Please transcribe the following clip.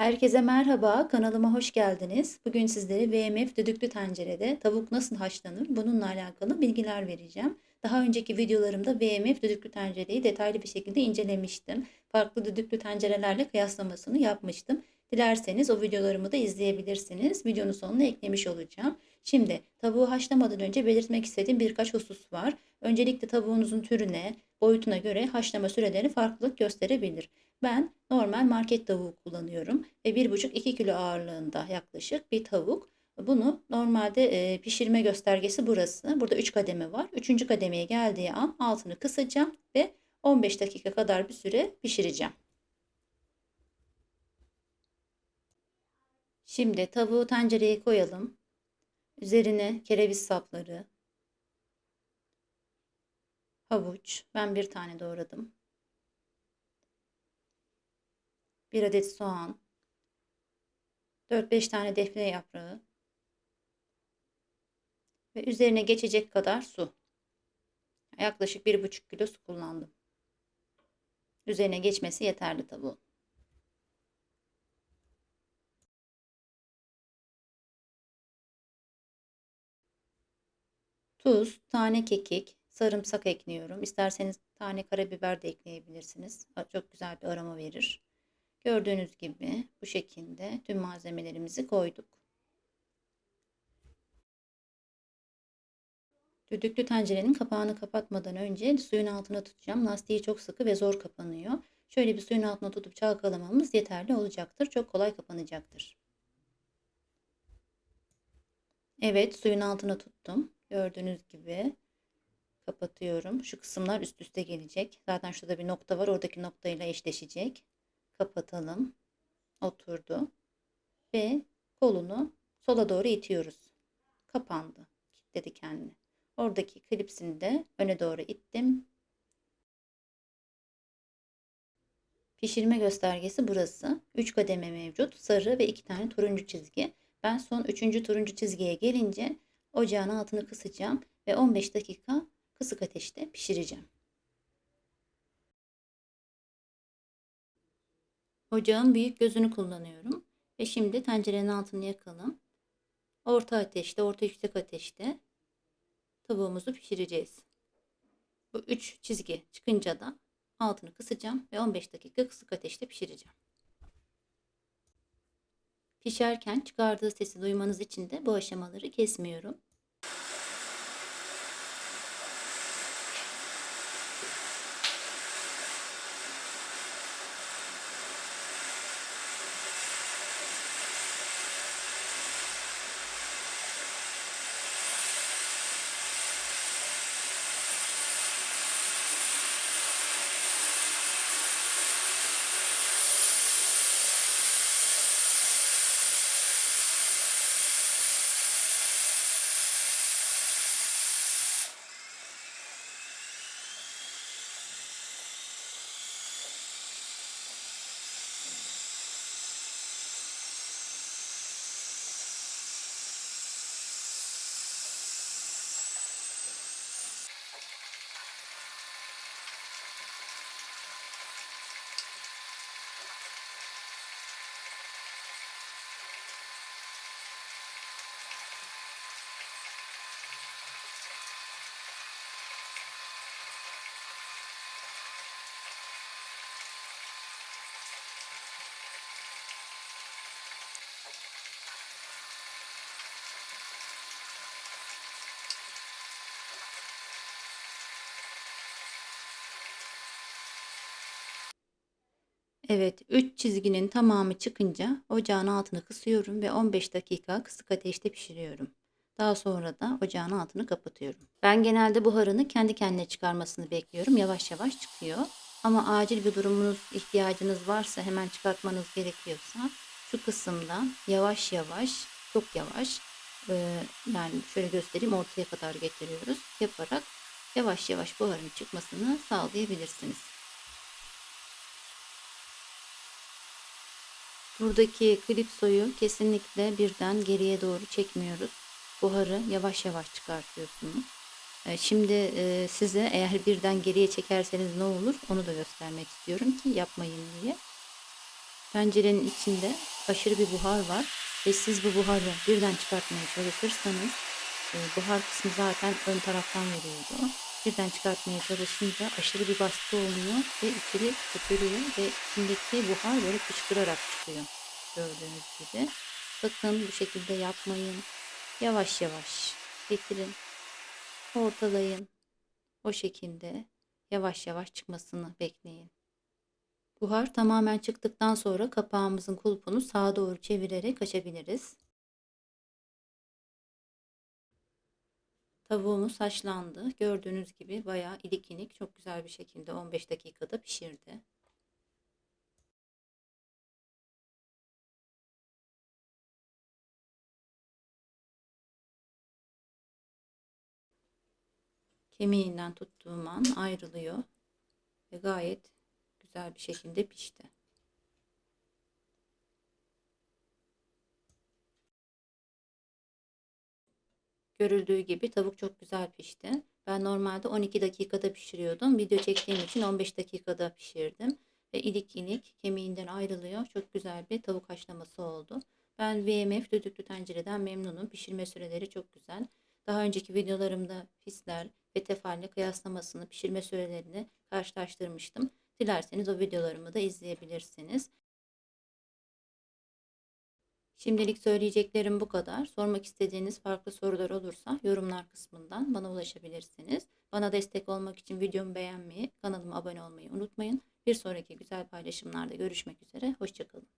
Herkese merhaba, kanalıma hoş geldiniz. Bugün sizlere VMF düdüklü tencerede tavuk nasıl haşlanır bununla alakalı bilgiler vereceğim. Daha önceki videolarımda VMF düdüklü tencereyi detaylı bir şekilde incelemiştim. Farklı düdüklü tencerelerle kıyaslamasını yapmıştım. Dilerseniz o videolarımı da izleyebilirsiniz. Videonun sonuna eklemiş olacağım. Şimdi tavuğu haşlamadan önce belirtmek istediğim birkaç husus var. Öncelikle tavuğunuzun türüne, boyutuna göre haşlama süreleri farklılık gösterebilir. Ben normal market tavuğu kullanıyorum ve 1,5-2 kilo ağırlığında yaklaşık bir tavuk. Bunu normalde e, pişirme göstergesi burası. Burada 3 kademe var. 3. kademeye geldiği an altını kısacağım ve 15 dakika kadar bir süre pişireceğim. Şimdi tavuğu tencereye koyalım. Üzerine kereviz sapları, havuç, ben bir tane doğradım. Bir adet soğan, 4-5 tane defne yaprağı ve üzerine geçecek kadar su. Yaklaşık 1,5 kilo su kullandım. Üzerine geçmesi yeterli tavuğun. Tuz, tane kekik, sarımsak ekliyorum. İsterseniz tane karabiber de ekleyebilirsiniz. Çok güzel bir aroma verir. Gördüğünüz gibi bu şekilde tüm malzemelerimizi koyduk. Düdüklü tencerenin kapağını kapatmadan önce suyun altına tutacağım. Lastiği çok sıkı ve zor kapanıyor. Şöyle bir suyun altına tutup çalkalamamız yeterli olacaktır. Çok kolay kapanacaktır. Evet suyun altına tuttum. Gördüğünüz gibi kapatıyorum. Şu kısımlar üst üste gelecek. Zaten şurada bir nokta var. Oradaki noktayla eşleşecek. Kapatalım. Oturdu. Ve kolunu sola doğru itiyoruz. Kapandı. Kilitledi kendini. Oradaki klipsini de öne doğru ittim. Pişirme göstergesi burası. 3 kademe mevcut. Sarı ve 2 tane turuncu çizgi. Ben son 3. turuncu çizgiye gelince ocağın altını kısacağım ve 15 dakika kısık ateşte pişireceğim. Ocağın büyük gözünü kullanıyorum. Ve şimdi tencerenin altını yakalım. Orta ateşte, orta yüksek ateşte tavuğumuzu pişireceğiz. Bu üç çizgi çıkınca da altını kısacağım ve 15 dakika kısık ateşte pişireceğim. Pişerken çıkardığı sesi duymanız için de bu aşamaları kesmiyorum. Evet, 3 çizginin tamamı çıkınca ocağın altını kısıyorum ve 15 dakika kısık ateşte pişiriyorum. Daha sonra da ocağın altını kapatıyorum. Ben genelde buharını kendi kendine çıkarmasını bekliyorum. Yavaş yavaş çıkıyor. Ama acil bir durumunuz, ihtiyacınız varsa hemen çıkartmanız gerekiyorsa şu kısımdan yavaş yavaş, çok yavaş yani şöyle göstereyim ortaya kadar getiriyoruz. Yaparak yavaş yavaş buharın çıkmasını sağlayabilirsiniz. Buradaki klipsoyu kesinlikle birden geriye doğru çekmiyoruz. Buharı yavaş yavaş çıkartıyorsunuz. E, şimdi e, size eğer birden geriye çekerseniz ne olur onu da göstermek istiyorum ki yapmayın diye. Tencerenin içinde aşırı bir buhar var ve siz bu buharı birden çıkartmaya çalışırsanız e, buhar kısmı zaten ön taraftan veriyordu. Birden çıkartmaya çalışınca aşırı bir baskı oluyor ve içeri köpürüyor ve içindeki buhar böyle fışkırarak çıkıyor. Gördüğünüz gibi. Sakın bu şekilde yapmayın. Yavaş yavaş getirin. Ortalayın. O şekilde yavaş yavaş çıkmasını bekleyin. Buhar tamamen çıktıktan sonra kapağımızın kulpunu sağa doğru çevirerek açabiliriz. Tavuğumuz haşlandı. Gördüğünüz gibi bayağı ilik ilik çok güzel bir şekilde 15 dakikada pişirdi. Kemiğinden tuttuğum an ayrılıyor ve gayet güzel bir şekilde pişti. Görüldüğü gibi tavuk çok güzel pişti. Ben normalde 12 dakikada pişiriyordum. Video çektiğim için 15 dakikada pişirdim. Ve ilik ilik kemiğinden ayrılıyor. Çok güzel bir tavuk haşlaması oldu. Ben VMF düdüklü tencereden memnunum. Pişirme süreleri çok güzel. Daha önceki videolarımda fisler ve tefalle kıyaslamasını, pişirme sürelerini karşılaştırmıştım. Dilerseniz o videolarımı da izleyebilirsiniz. Şimdilik söyleyeceklerim bu kadar. Sormak istediğiniz farklı sorular olursa yorumlar kısmından bana ulaşabilirsiniz. Bana destek olmak için videomu beğenmeyi, kanalıma abone olmayı unutmayın. Bir sonraki güzel paylaşımlarda görüşmek üzere. Hoşçakalın.